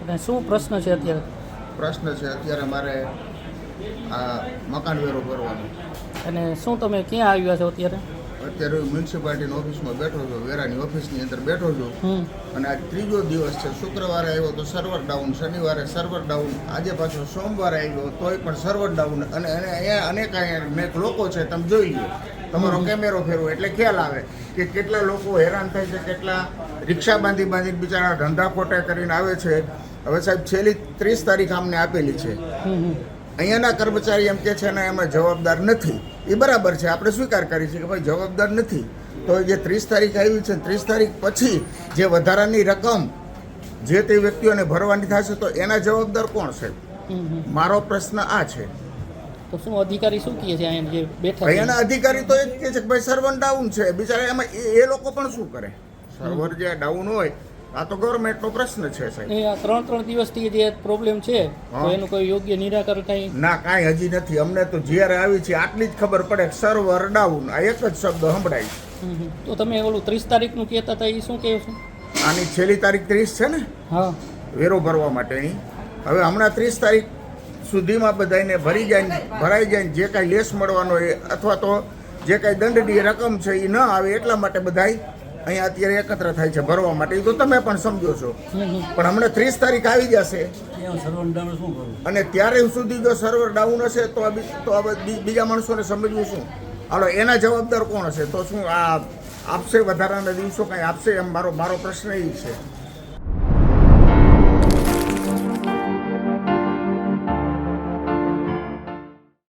શું પ્રશ્ન છે અત્યારે? પ્રશ્ન છે અત્યારે મારે આ મકાન વેરો ભરવાનો. અને શું તમે ક્યાં આવ્યા છો અત્યારે? અત્યારે હું મ્યુનિસિપાલિટીની ઓફિસમાં બેઠો છું વેરાની ઓફિસની અંદર બેઠો છું. અને આજ ત્રીજો દિવસ છે શુક્રવારે આવ્યો તો સર્વર ડાઉન શનિવારે સર્વર ડાઉન આજે પાછો સોમવારે આવ્યો તોય પણ સર્વર ડાઉન અને અને અહીંયા અનેક અહીંયા અનેક લોકો છે તમે જોઈ લો. તમારો કેમેરો ફેરવો એટલે ખ્યાલ આવે કે કેટલા લોકો હેરાન થાય છે કેટલા રિક્ષા બાંધી બાંધી બિચારા ધંધા ખોટા કરીને આવે છે. હવે સાહેબ છેલ્લી ત્રીસ તારીખ અમને આપેલી છે. અહીંયાના કર્મચારી એમ કે છે ને એમાં જવાબદાર નથી. એ બરાબર છે આપણે સ્વીકાર કરીએ છીએ કે ભાઈ જવાબદાર નથી. તો જે ત્રીસ તારીખ આવી છે ત્રીસ તારીખ પછી જે વધારાની રકમ જે તે વ્યક્તિઓને ભરવાની થશે તો એના જવાબદાર કોણ છે? મારો પ્રશ્ન આ છે. તો શું અધિકારી શું કહે છે અહીંયા જે બેઠા અહીંયાના અધિકારી તો એ કહે છે કે ભાઈ સર્વર ડાઉન છે. બિચારા એમાં એ- એ લોકો પણ શું કરે? સર્વર જે ડાઉન હોય આ તો ગવર્મેન્ટનો પ્રશ્ન છે સાહેબ. આ ત્રણ ત્રણ દિવસથી જે પ્રોબ્લેમ છે તો એનું કોઈ યોગ્ય નિરાકરણ કઈ? ના કાંઈ હજી નથી. અમને તો જ્યારે આવી છે આટલી જ ખબર પડે કે સર્વર ડાઉન આ એક જ શબ્દ સંભળાય. તો તમે ઓલું ત્રીસ તારીખનું કહેતા હતા એ શું કહો છો? આની છેલ્લી તારીખ ત્રીસ છે ને? હા. વેરો ભરવા માટેની. હવે હમણાં ત્રીસ તારીખ સુધીમાં બધાને ભરી જાય ને ભરાઈ જાય ને જે કાંઈ લેસ મળવાનો એ અથવા તો જે કાંઈ દંડની રકમ છે એ ન આવે એટલા માટે બધાય અહીંયા અત્યારે એકત્ર થાય છે ભરવા માટે. એ તો તમે પણ સમજો છો. પણ હમણાં ત્રીસ તારીખ આવી જશે. અને ત્યારે સુધી જો સર્વર ડાઉન હશે, તો આ તો બીજા માણસોને સમજવું શું? હાલો, એના જવાબદાર કોણ હશે? તો શું આ આપશે વધારાના દિવસો? કંઈ આપશે એમ મારો મારો પ્રશ્ન એ છે.